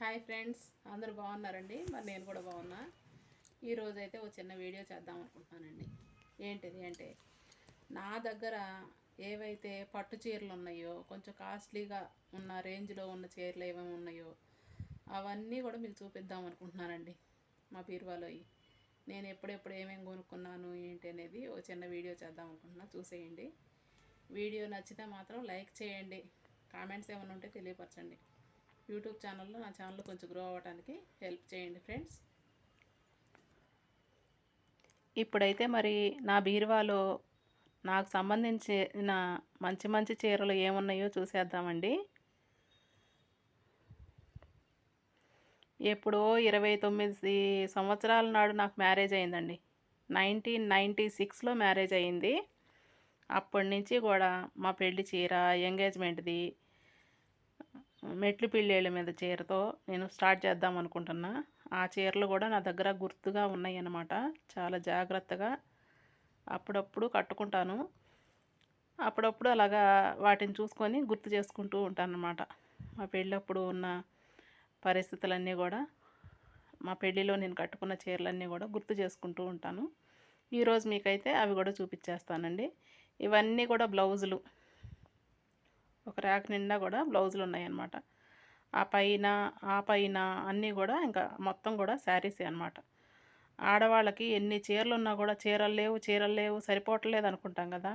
Hi friends అందరూ బాగున్నారండి? మరి నేను కూడా బాగున్నా. ఈరోజు అయితే ఒక చిన్న వీడియో చేద్దాం అనుకుంటున్నానండి. ఏంటిది అంటే నా దగ్గర ఏవైతే పట్టు చీరలు ఉన్నాయో కొంచెం కాస్ట్లీగా ఉన్న రేంజ్లో ఉన్న చీరలు ఏమేమి ఉన్నాయో అవన్నీ కూడా మీకు చూపిద్దాం అనుకుంటున్నానండి. మా బీరువాలో నేను ఎప్పుడెప్పుడు ఏమేమి కొనుక్కున్నాను ఏంటి అనేది ఒక చిన్న వీడియో చేద్దాం అనుకుంటున్నా. చూసేయండి. వీడియో నచ్చితే మాత్రం లైక్ చేయండి. కామెంట్స్ ఏమైనా ఉంటే తెలియపరచండి. యూట్యూబ్ ఛానల్లో నా ఛానల్ కొంచెం గ్రో అవ్వడానికి హెల్ప్ చేయండి ఫ్రెండ్స్ ఇప్పుడైతే మరి నా బీరువాలో నాకు సంబంధించిన మంచి మంచి చీరలు ఏమున్నాయో చూసేద్దామండి. ఎప్పుడో ఇరవై తొమ్మిది సంవత్సరాల నాడు నాకు మ్యారేజ్ అయిందండి. నైన్టీన్ నైంటీ సిక్స్లో మ్యారేజ్ అయింది. అప్పటి నుంచి కూడా మా పెళ్ళి చీర ఎంగేజ్మెంట్ది మెట్లు పిల్లేళ్ళ మీద చీరతో నేను స్టార్ట్ చేద్దాం అనుకుంటున్నా. ఆ చీరలు కూడా నా దగ్గర గుర్తుగా ఉన్నాయి అన్నమాట చాలా జాగ్రత్తగా అప్పుడప్పుడు కట్టుకుంటాను. అప్పుడప్పుడు అలాగా వాటిని చూసుకొని గుర్తు చేసుకుంటూ ఉంటాను అన్నమాట మా పెళ్ళప్పుడు ఉన్న పరిస్థితులన్నీ కూడా మా పెళ్ళిలో నేను కట్టుకున్న చీరలన్నీ కూడా గుర్తు చేసుకుంటూ ఉంటాను. ఈరోజు మీకైతే అవి కూడా చూపించేస్తానండి. ఇవన్నీ కూడా బ్లౌజులు. ఒక ర్యాక్ నిండా కూడా బ్లౌజులు ఉన్నాయన్నమాట. ఆ పైన ఆ పైన అన్నీ కూడా ఇంకా మొత్తం కూడా శారీసే అనమాట ఆడవాళ్ళకి ఎన్ని చీరలు ఉన్నా కూడా చీరలు లేవు చీరలు లేవు సరిపోవట్లేదు అనుకుంటాం కదా.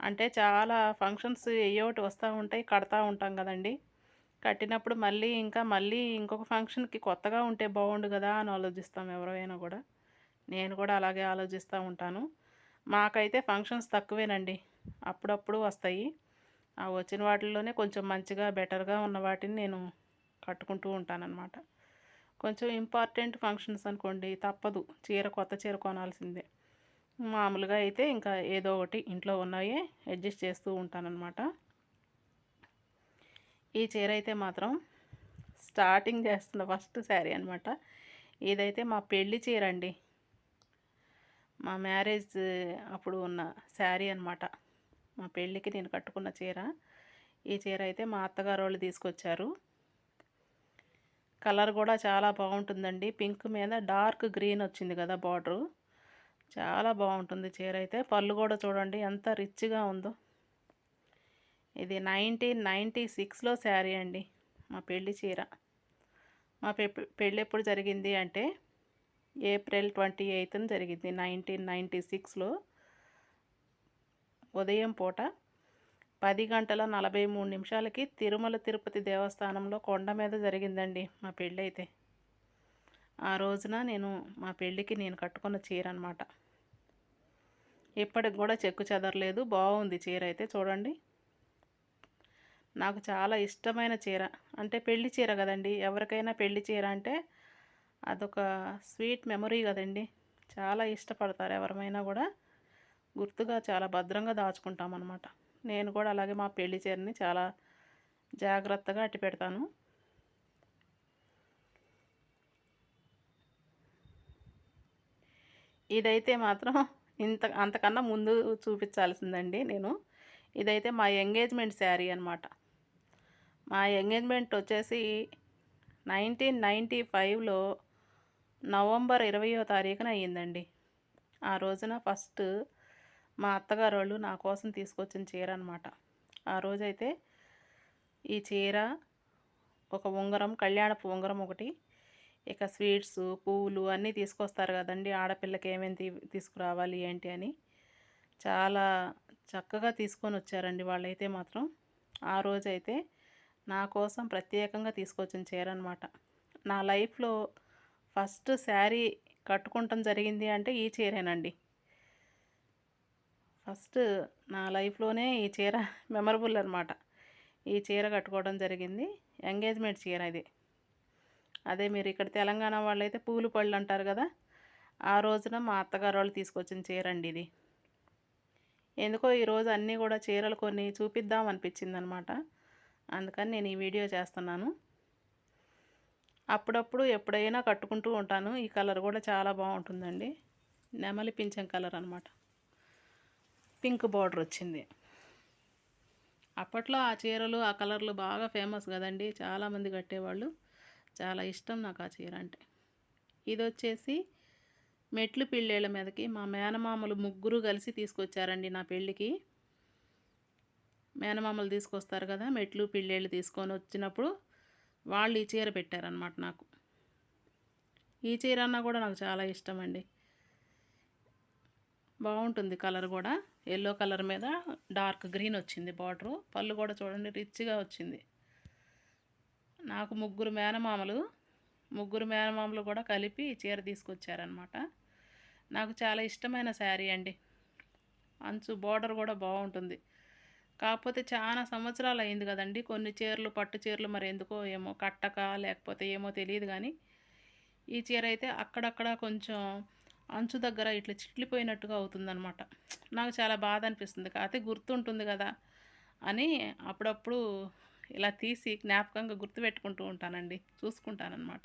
అంటే చాలా ఫంక్షన్స్ ఏయోటి వస్తూ ఉంటాయి కడతా ఉంటాం కదండి. కట్టినప్పుడు మళ్ళీ ఇంకా మళ్ళీ ఇంకొక ఫంక్షన్కి కొత్తగా ఉంటే బాగుండు కదా అని ఆలోచిస్తాం ఎవరైనా కూడా. నేను కూడా అలాగే ఆలోచిస్తూ ఉంటాను. మాకైతే ఫంక్షన్స్ తక్కువేనండి. అప్పుడప్పుడు వస్తాయి. ఆ వచ్చిన వాటిల్లోనే కొంచెం మంచిగా బెటర్గా ఉన్న వాటిని నేను కట్టుకుంటూ ఉంటానన్నమాట. కొంచెం ఇంపార్టెంట్ ఫంక్షన్స్ అనుకోండి తప్పదు. చీర కొత్త చీర కొనాల్సిందే. మామూలుగా అయితే ఇంకా ఏదో ఒకటి ఇంట్లో ఉన్నాయే అడ్జస్ట్ చేస్తూ ఉంటానన్నమాట. ఈ చీర అయితే మాత్రం స్టార్టింగ్ చేస్తున్న ఫస్ట్ శారీ అనమాట ఇదైతే మా పెళ్ళి చీర అండి. మా మ్యారేజ్ అప్పుడు ఉన్న శారీ అనమాట మా పెళ్ళికి నేను కట్టుకున్న చీర. ఈ చీర అయితే మా అత్తగారు వాళ్ళు తీసుకొచ్చారు. కలర్ కూడా చాలా బాగుంటుందండి. పింక్ మీద డార్క్ గ్రీన్ వచ్చింది కదా బార్డరు. చాలా బాగుంటుంది చీర అయితే. పళ్ళు కూడా చూడండి ఎంత రిచ్గా ఉందో. ఇది నైన్టీన్ నైంటీ సిక్స్లో శారీ అండి మా పెళ్ళి చీర. మా పె పెళ్ళి ఎప్పుడు జరిగింది అంటే ఏప్రిల్ ట్వంటీ ఎయిత్న జరిగింది నైన్టీన్ నైంటీ సిక్స్లో. ఉదయం పూట పది గంటల నలభై మూడు నిమిషాలకి తిరుమల తిరుపతి దేవస్థానంలో కొండ మీద జరిగిందండి మా పెళ్ళైతే. ఆ రోజున నేను మా పెళ్ళికి నేను కట్టుకున్న చీర అనమాట ఇప్పటికి కూడా చెక్కు చెదరలేదు. బాగుంది చీర అయితే చూడండి. నాకు చాలా ఇష్టమైన చీర. అంటే పెళ్ళి చీర కదండి. ఎవరికైనా పెళ్ళి చీర అంటే అదొక స్వీట్ మెమరీ కదండి. చాలా ఇష్టపడతారు ఎవరమైనా కూడా. గుర్తుగా చాలా భద్రంగా దాచుకుంటాం అనమాట నేను కూడా అలాగే మా పెళ్ళి చీరని చాలా జాగ్రత్తగా అట్టి పెడతాను. ఇదైతే మాత్రం ఇంత అంతకన్నా ముందు చూపించాల్సిందండి నేను. ఇదైతే మా ఎంగేజ్మెంట్ శారీ అనమాట మా ఎంగేజ్మెంట్ వచ్చేసి నైన్టీన్ నైంటీ ఫైవ్లో నవంబర్ ఇరవయో తారీఖున అయ్యిందండి. ఆ రోజున ఫస్ట్ మా అత్తగారు వాళ్ళు నా కోసం తీసుకొచ్చిన చీర అనమాట ఆ రోజైతే ఈ చీర ఒక ఉంగరం కళ్యాణపు ఉంగరం ఒకటి ఇక స్వీట్స్ పువ్వులు అన్నీ తీసుకొస్తారు కదండి. ఆడపిల్లకి ఏమేమి తీ తీసుకురావాలి ఏంటి అని. చాలా చక్కగా తీసుకొని వచ్చారండి వాళ్ళైతే మాత్రం. ఆ రోజైతే నా కోసం ప్రత్యేకంగా తీసుకొచ్చిన చీర అనమాట నా లైఫ్లో ఫస్ట్ శారీ కట్టుకుంటాం జరిగింది అంటే ఈ చీరేనండి. ఫస్ట్ నా లైఫ్లోనే ఈ చీర మెమరబుల్ అనమాట ఈ చీర కట్టుకోవడం జరిగింది. ఎంగేజ్మెంట్ చీర ఇది. అదే మీరు ఇక్కడ తెలంగాణ వాళ్ళైతే పూలు పళ్ళు అంటారు కదా ఆ రోజున మా అత్తగారు వాళ్ళు తీసుకొచ్చిన చీర అండి ఇది. ఎందుకో ఈరోజు అన్నీ కూడా చీరలు కొన్ని చూపిద్దాం అనిపించింది అనమాట అందుకని నేను ఈ వీడియో చేస్తున్నాను. అప్పుడప్పుడు ఎప్పుడైనా కట్టుకుంటూ ఉంటాను. ఈ కలర్ కూడా చాలా బాగుంటుందండి. నెమలి పింఛం కలర్ అనమాట పింక్ బార్డర్ వచ్చింది. అప్పట్లో ఆ చీరలు ఆ కలర్లు బాగా ఫేమస్ కదండి. చాలామంది కట్టేవాళ్ళు. చాలా ఇష్టం నాకు ఆ చీర అంటే. ఇది వచ్చేసి మెట్లు పిల్లేళ్ళ మీదకి మా మేనమామలు ముగ్గురు కలిసి తీసుకొచ్చారండి నా పెళ్ళికి. మేనమామలు తీసుకొస్తారు కదా మెట్లు పిల్లేళ్ళు తీసుకొని వచ్చినప్పుడు వాళ్ళు ఈ చీర పెట్టారనమాట నాకు. ఈ చీర అన్నా కూడా నాకు చాలా ఇష్టం అండి. బాగుంటుంది కలర్ కూడా. ఎల్లో కలర్ మీద డార్క్ గ్రీన్ వచ్చింది బార్డరు. పళ్ళు కూడా చూడండి రిచ్గా వచ్చింది. నాకు ముగ్గురు మేనమామలు ముగ్గురు మేనమామలు కూడా కలిపి చీర తీసుకొచ్చారనమాట నాకు చాలా ఇష్టమైన శారీ అండి. అంచు బార్డర్ కూడా బాగుంటుంది. కాకపోతే చాలా సంవత్సరాలు అయింది కదండి. కొన్ని చీరలు పట్టు చీరలు మరి ఎందుకో ఏమో కట్టక లేకపోతే ఏమో తెలియదు కానీ ఈ చీర అయితే అక్కడక్కడ కొంచెం అంచు దగ్గర ఇట్లా చిట్లిపోయినట్టుగా అవుతుందనమాట నాకు చాలా బాధ అనిపిస్తుంది. కాకపోతే గుర్తుంటుంది కదా అని అప్పుడప్పుడు ఇలా తీసి జ్ఞాపకంగా గుర్తుపెట్టుకుంటూ ఉంటానండి. చూసుకుంటానన్నమాట.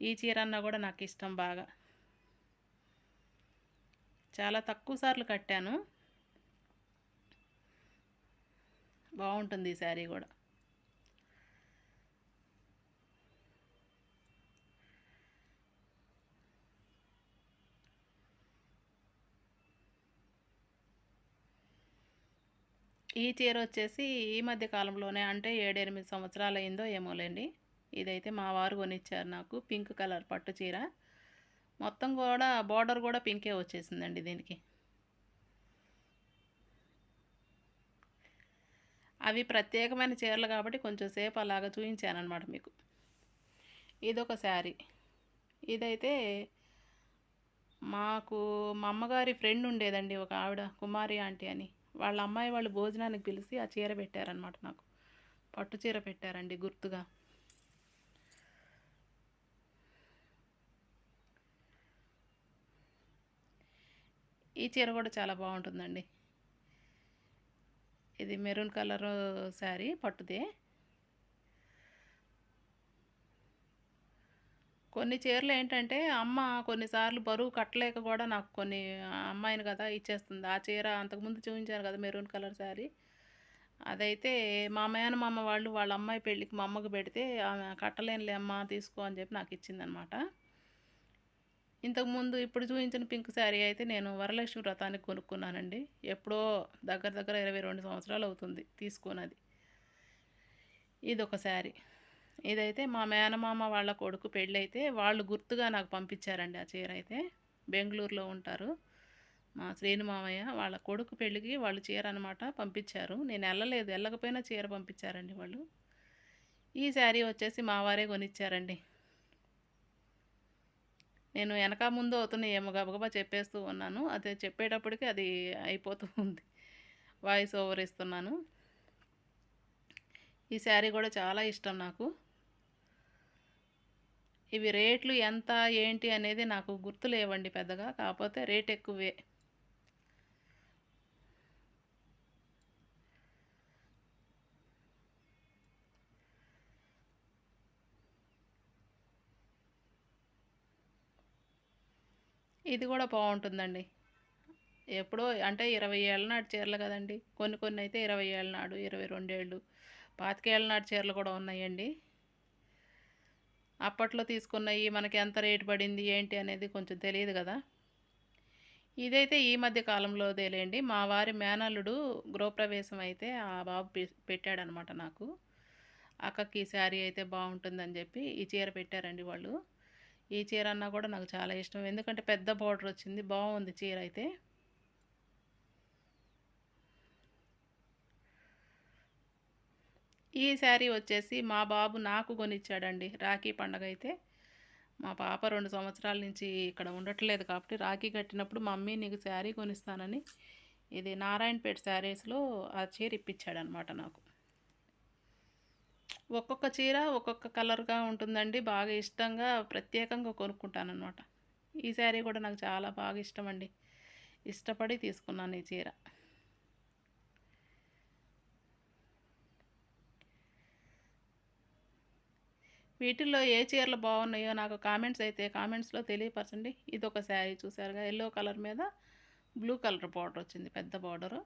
ఈ చీర అన్నా కూడా నాకు ఇష్టం బాగా. చాలా తక్కువ సార్లు కట్టాను. బాగుంటుంది ఈ శారీ కూడా. ఈ చీర వచ్చేసి ఈ మధ్య కాలంలోనే అంటే ఏడెనిమిది సంవత్సరాలు అయిందో ఏమోలేండి. ఇదైతే మా వారు కొనిచ్చారు నాకు పింక్ కలర్ పట్టు చీర. మొత్తం కూడా బార్డర్ కూడా పింకే వచ్చేసిందండి దీనికి. అవి ప్రత్యేకమైన చీరలు కాబట్టి కొంచెం సేపు అలాగా చూపించానమాట మీకు. ఇదొక శారీ. ఇదైతే మాకు మా అమ్మగారి ఫ్రెండ్ ఉండేదండి ఒక ఆవిడ కుమారి ఆంటీ అని. వాళ్ళ అమ్మాయి వాళ్ళు భోజనానికి పిలిచి ఆ చీర పెట్టారనమాట నాకు. పట్టు చీర పెట్టారండి గుర్తుగా. ఈ చీర కూడా చాలా బాగుంటుందండి. ఇది మెరూన్ కలర్ శారీ పట్టుదే. కొన్ని చీరలు ఏంటంటే అమ్మ కొన్నిసార్లు బరువు కట్టలేక కూడా నాకు కొన్ని అమ్మాయిని కదా ఇచ్చేస్తుంది. ఆ చీర అంతకుముందు చూపించాను కదా మెరూన్ కలర్ శారీ. అదైతే మా మేనమామ వాళ్ళు వాళ్ళ అమ్మాయి పెళ్ళికి మా అమ్మకు పెడితే ఆమె కట్టలేనులే అమ్మ తీసుకో అని చెప్పి నాకు ఇచ్చిందనమాట ఇంతకుముందు ఇప్పుడు చూపించిన పింక్ శారీ అయితే నేను వరలక్ష్మి వ్రతానికి కొనుక్కున్నానండి. ఎప్పుడో దగ్గర దగ్గర ఇరవై రెండు సంవత్సరాలు అవుతుంది తీసుకున్నది ఇది ఒక శారీ. ఇదైతే మా మేనమామ వాళ్ళ కొడుకు పెళ్ళైతే వాళ్ళు గుర్తుగా నాకు పంపించారండి ఆ చీర అయితే. బెంగళూరులో ఉంటారు. మా శ్రీను మామయ్య వాళ్ళ కొడుకు పెళ్ళికి వాళ్ళు చీర అనమాట పంపించారు. నేను వెళ్ళలేదు వెళ్ళకపోయినా చీర పంపించారండి వాళ్ళు. ఈ శారీ వచ్చేసి మా వారే కొనిచ్చారండి. నేను వెనక ముందు అవుతున్నాయి ఏమో గబగబా చెప్పేస్తూ ఉన్నాను. అదే చెప్పేటప్పటికి అది అయిపోతూ ఉంది. వాయిస్ ఓవర్ ఇస్తున్నాను. ఈ శారీ కూడా చాలా ఇష్టం నాకు. ఇవి రేట్లు ఎంత ఏంటి అనేది నాకు గుర్తు లేవండి పెద్దగా. కాకపోతే రేట్ ఎక్కువే. ఇది కూడా బాగుంటుందండి. ఎప్పుడో అంటే ఇరవై ఏళ్ళ నాడు చీరలు కదండి. కొన్ని కొన్ని అయితే ఇరవై ఏళ్ళ నాడు ఇరవై రెండేళ్ళు పాతికేళ్ళ నాటి చీరలు కూడా ఉన్నాయండి. అప్పట్లో తీసుకున్నవి మనకి ఎంత రేటు పడింది ఏంటి అనేది కొంచెం తెలియదు కదా. ఇదైతే ఈ మధ్య కాలంలోదేలేండి మా వారి మేనల్లుడు గృహప్రవేశం అయితే ఆ బాబు పెట్టాడనమాట నాకు. అక్కకి ఈ శారీ అయితే బాగుంటుందని చెప్పి ఈ చీర పెట్టారండి వాళ్ళు. ఈ చీర అన్నా కూడా నాకు చాలా ఇష్టం. ఎందుకంటే పెద్ద బార్డర్ వచ్చింది బాగుంది చీర అయితే. ఈ శారీ వచ్చేసి మా బాబు నాకు కొనిచ్చాడండి. రాఖీ పండగ అయితే మా పాప రెండు సంవత్సరాల నుంచి ఇక్కడ ఉండట్లేదు కాబట్టి రాఖీ కట్టినప్పుడు మమ్మీ నీకు శారీ కొనిస్తానని ఇది నారాయణపేట శారీస్లో ఆ చీర ఇప్పించాడనమాట నాకు. ఒక్కొక్క చీర ఒక్కొక్క కలర్గా ఉంటుందండి. బాగా ఇష్టంగా ప్రత్యేకంగా కొనుక్కుంటానమాట ఈ శారీ కూడా నాకు చాలా బాగా ఇష్టం అండి ఇష్టపడి తీసుకున్నాను ఈ చీర. వీటిల్లో ఏ చీరలు బాగున్నాయో నాకు కామెంట్స్ అయితే కామెంట్స్లో తెలియపరచండి. ఇది ఒక శారీ చూసారుగా ఎల్లో కలర్ మీద బ్లూ కలర్ బార్డర్ వచ్చింది పెద్ద బార్డరు.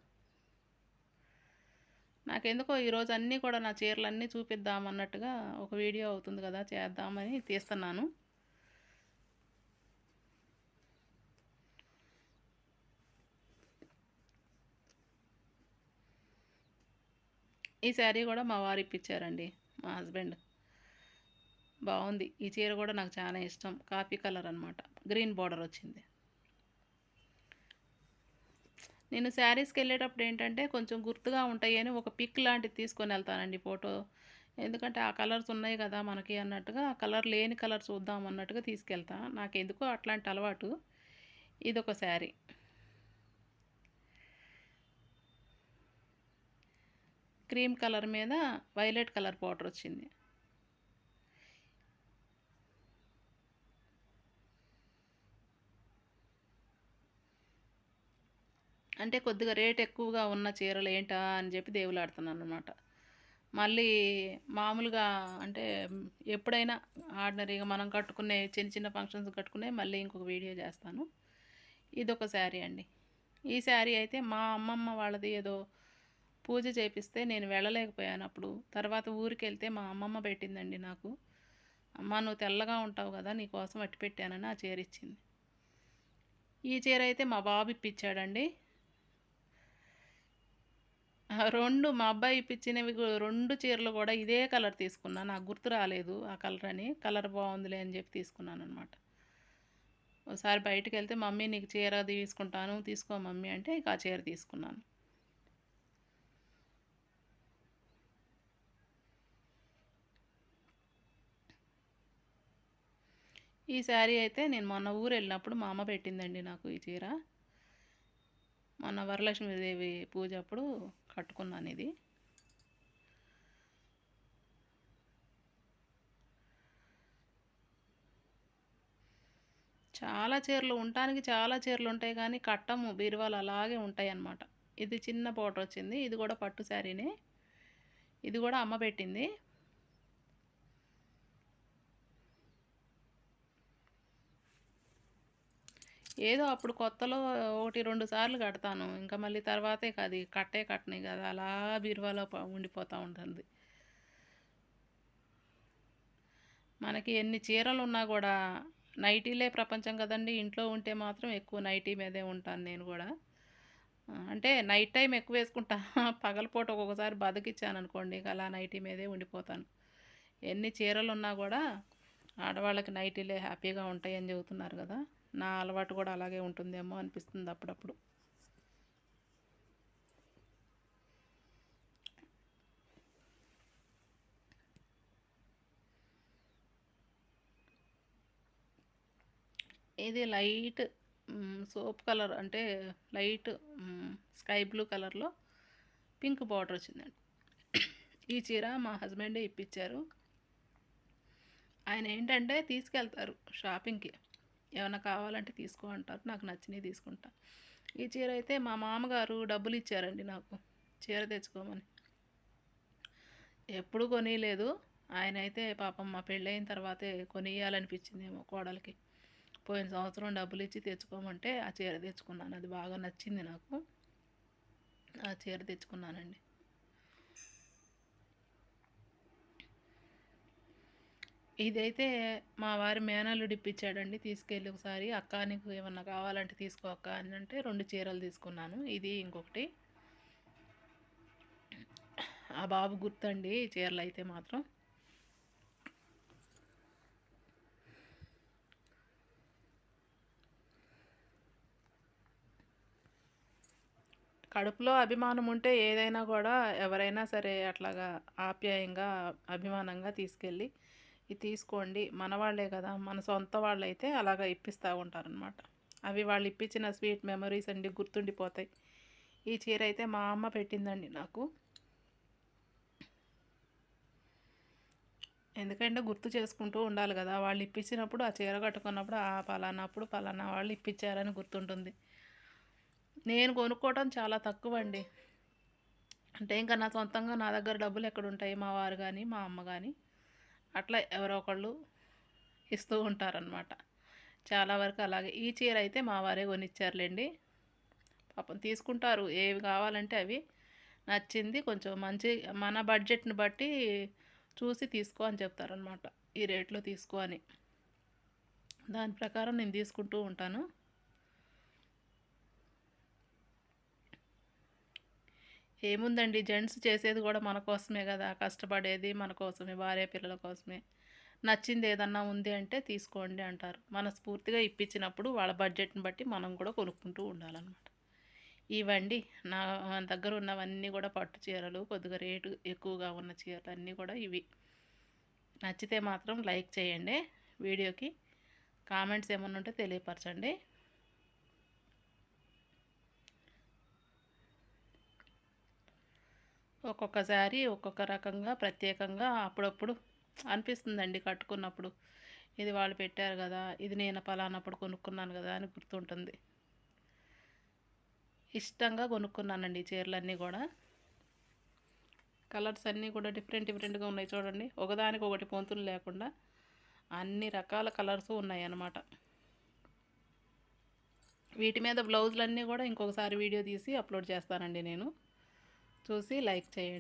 నాకెందుకో ఈరోజు అన్నీ కూడా నా చీరలన్నీ చూపిద్దామన్నట్టుగా ఒక వీడియో అవుతుంది కదా చేద్దామని తీస్తున్నాను. ఈ శారీ కూడా మా వారు ఇప్పించారండి మా హస్బెండ్. బాగుంది. ఈ చీర కూడా నాకు చాలా ఇష్టం. కాఫీ కలర్ అనమాట గ్రీన్ బార్డర్ వచ్చింది. నేను శారీస్కి వెళ్ళేటప్పుడు ఏంటంటే కొంచెం గుర్తుగా ఉంటాయి అని ఒక పిక్ లాంటిది తీసుకొని వెళ్తానండి ఫోటో. ఎందుకంటే ఆ కలర్స్ ఉన్నాయి కదా మనకి అన్నట్టుగా ఆ కలర్ లేని కలర్ చూద్దాం అన్నట్టుగా తీసుకెళ్తా. నాకు ఎందుకో అట్లాంటి అలవాటు. ఇదొక శారీ. క్రీమ్ కలర్ మీద వైలెట్ కలర్ పౌడర్ వచ్చింది. అంటే కొద్దిగా రేట్ ఎక్కువగా ఉన్న చీరలు ఏంటా అని చెప్పి దేవులాడుతున్నాను అనమాట మళ్ళీ మామూలుగా అంటే ఎప్పుడైనా ఆర్డినరీగా మనం కట్టుకునే చిన్న చిన్న ఫంక్షన్స్ కట్టుకునే మళ్ళీ ఇంకొక వీడియో చేస్తాను. ఇదొక శారీ అండి. ఈ శారీ అయితే మా అమ్మమ్మ వాళ్ళది ఏదో పూజ చేపిస్తే నేను వెళ్ళలేకపోయాను అప్పుడు. తర్వాత ఊరికి వెళ్తే మా అమ్మమ్మ పెట్టిందండి నాకు. అమ్మ నువ్వు తెల్లగా ఉంటావు కదా నీకోసం అట్టి పెట్టానని ఆ చీర ఇచ్చింది. ఈ చీర అయితే మా బాబు ఇప్పించాడండి. రెండు మా అబ్బాయి ఇప్పించినవి రెండు చీరలు కూడా ఇదే కలర్ తీసుకున్నాను నాకు గుర్తు రాలేదు ఆ కలర్ అని కలర్ బాగుందిలే అని చెప్పి తీసుకున్నాను అనమాట ఒకసారి బయటకు వెళ్తే మమ్మీ నీకు చీర తీసుకుంటాను తీసుకో మమ్మీ అంటే ఇక ఆ చీర తీసుకున్నాను. ఈ శారీ అయితే నేను మొన్న ఊరు వెళ్ళినప్పుడు మా అమ్మ పెట్టిందండి నాకు ఈ చీర. మొన్న వరలక్ష్మీదేవి పూజ అప్పుడు కట్టుకున్నాను ఇది. చాలా చీరలు ఉండటానికి చాలా చీరలు ఉంటాయి కానీ కట్టము బీరువాలు అలాగే ఉంటాయి అన్నమాట. ఇది చిన్న పౌడర్ వచ్చింది ఇది కూడా పట్టు శారీనే. ఇది కూడా అమ్మ పెట్టింది. ఏదో అప్పుడు కొత్తలో ఒకటి రెండు సార్లు కడతాను. ఇంకా మళ్ళీ తర్వాతే అది కట్టే కట్టని కదా అలా బీరువాలో ఉండిపోతూ ఉంటుంది. మనకి ఎన్ని చీరలు ఉన్నా కూడా నైటీలే ప్రపంచం కదండి. ఇంట్లో ఉంటే మాత్రం ఎక్కువ నైటీ మీదే ఉంటాను నేను కూడా. అంటే నైట్ టైం ఎక్కువ వేసుకుంటా. పగలపూట ఒక్కొక్కసారి బతికిచ్చాను అనుకోండి అలా నైటీ మీదే ఉండిపోతాను. ఎన్ని చీరలు ఉన్నా కూడా ఆడవాళ్ళకి నైటీలే హ్యాపీగా ఉంటాయని చెబుతున్నారు కదా. నా అలవాటు కూడా అలాగే ఉంటుందేమో అనిపిస్తుంది అప్పుడప్పుడు. ఇది లైట్ సోప్ కలర్ అంటే లైట్ స్కై బ్లూ కలర్లో పింక్ బార్డర్ వచ్చిందండి. ఈ చీర మా హస్బెండే ఇప్పించారు ఆయన ఏంటంటే తీసుకెళ్తారు షాపింగ్కి. ఏమైనా కావాలంటే తీసుకో అంటారు నాకు నచ్చినవి తీసుకుంటా. ఈ చీర అయితే మా మామగారు డబ్బులు ఇచ్చారండి నాకు. చీర తెచ్చుకోమని. ఎప్పుడు కొనియలేదు. ఆయన అయితే పాపం మా పెళ్ళైన తర్వాతే కొనియాలనిపించిందేమో కోడలికి. పోయిన సంవత్సరం డబ్బులు ఇచ్చి తెచ్చుకోమంటే ఆ చీర తెచ్చుకున్నాను. అది బాగా నచ్చింది నాకు. ఆ చీర తెచ్చుకున్నానండి. ఇదైతే మా వారి మేనల్లుడు ఇప్పించాడండి తీసుకెళ్ళి ఒకసారి. అక్క నీకు ఏమన్నా కావాలంటే తీసుకో అక్క అని అంటే రెండు చీరలు తీసుకున్నాను. ఇది ఇంకొకటి. ఆ బాబు గుర్తండి చీరలు అయితే మాత్రం. కడుపులో అభిమానం ఉంటే ఏదైనా కూడా ఎవరైనా సరే అట్లాగా ఆప్యాయంగా అభిమానంగా తీసుకెళ్ళి ఇది తీసుకోండి. మన వాళ్ళే కదా. మన సొంత వాళ్ళైతే అలాగా ఇప్పిస్తూ ఉంటారనమాట అవి వాళ్ళు ఇప్పించిన స్వీట్ మెమరీస్ అండి గుర్తుండిపోతాయి. ఈ చీర అయితే మా అమ్మ పెట్టిందండి నాకు. ఎందుకంటే గుర్తు చేసుకుంటూ ఉండాలి కదా. వాళ్ళు ఇప్పించినప్పుడు ఆ చీర కట్టుకున్నప్పుడు ఆ పలానాప్పుడు పలానా వాళ్ళు ఇప్పించారని గుర్తుంటుంది. నేను కొనుక్కోవడం చాలా తక్కువ అండి అంటే ఇంకా నా సొంతంగా నా దగ్గర డబ్బులు ఎక్కడ ఉంటాయి? మా వారు కానీ మా అమ్మ కానీ అట్లా ఎవరో ఒకళ్ళు ఇస్తూ ఉంటారనమాట చాలా వరకు అలాగే. ఈ చీర అయితే మా వారే కొనిచ్చారులేండి. పాపం తీసుకుంటారు. ఏవి కావాలంటే అవి. నచ్చింది కొంచెం మంచి మన బడ్జెట్ని బట్టి చూసి తీసుకో అని చెప్తారనమాట ఈ రేట్లో తీసుకో అని. దాని ప్రకారం నేను తీసుకుంటూ ఉంటాను. ఏముందండి? జెంట్స్ చేసేది కూడా మన కోసమే కదా. కష్టపడేది మన కోసమే భార్య పిల్లల కోసమే. నచ్చింది ఏదన్నా ఉంది అంటే తీసుకోండి అంటారు. మనస్ఫూర్తిగా ఇప్పించినప్పుడు వాళ్ళ బడ్జెట్ని బట్టి మనం కూడా కొనుక్కుంటూ ఉండాలన్నమాట. ఇవండి. నా దగ్గర ఉన్నవన్నీ కూడా పట్టు చీరలు కొద్దిగా రేటు ఎక్కువగా ఉన్న చీరలు అన్నీ కూడా ఇవి. నచ్చితే మాత్రం లైక్ చేయండి. వీడియోకి కామెంట్స్ ఏమన్నా ఉంటే తెలియపరచండి. ఒక్కొక్కసారి ఒక్కొక్క రకంగా ప్రత్యేకంగా అప్పుడప్పుడు అనిపిస్తుందండి కట్టుకున్నప్పుడు. ఇది వాళ్ళు పెట్టారు కదా ఇది నేను పలానప్పుడు కొనుక్కున్నాను కదా అని గుర్తుంటుంది. ఇష్టంగా కొనుక్కున్నానండి చీరలన్నీ కూడా. కలర్స్ అన్నీ కూడా డిఫరెంట్ డిఫరెంట్గా ఉన్నాయి చూడండి. ఒకదానికి ఒకటి పొంతులు లేకుండా అన్ని రకాల కలర్స్ ఉన్నాయి అన్నమాట వీటి మీద బ్లౌజులన్నీ కూడా ఇంకొకసారి వీడియో తీసి అప్లోడ్ చేస్తానండి నేను. చూసి లైక్ చేయండి.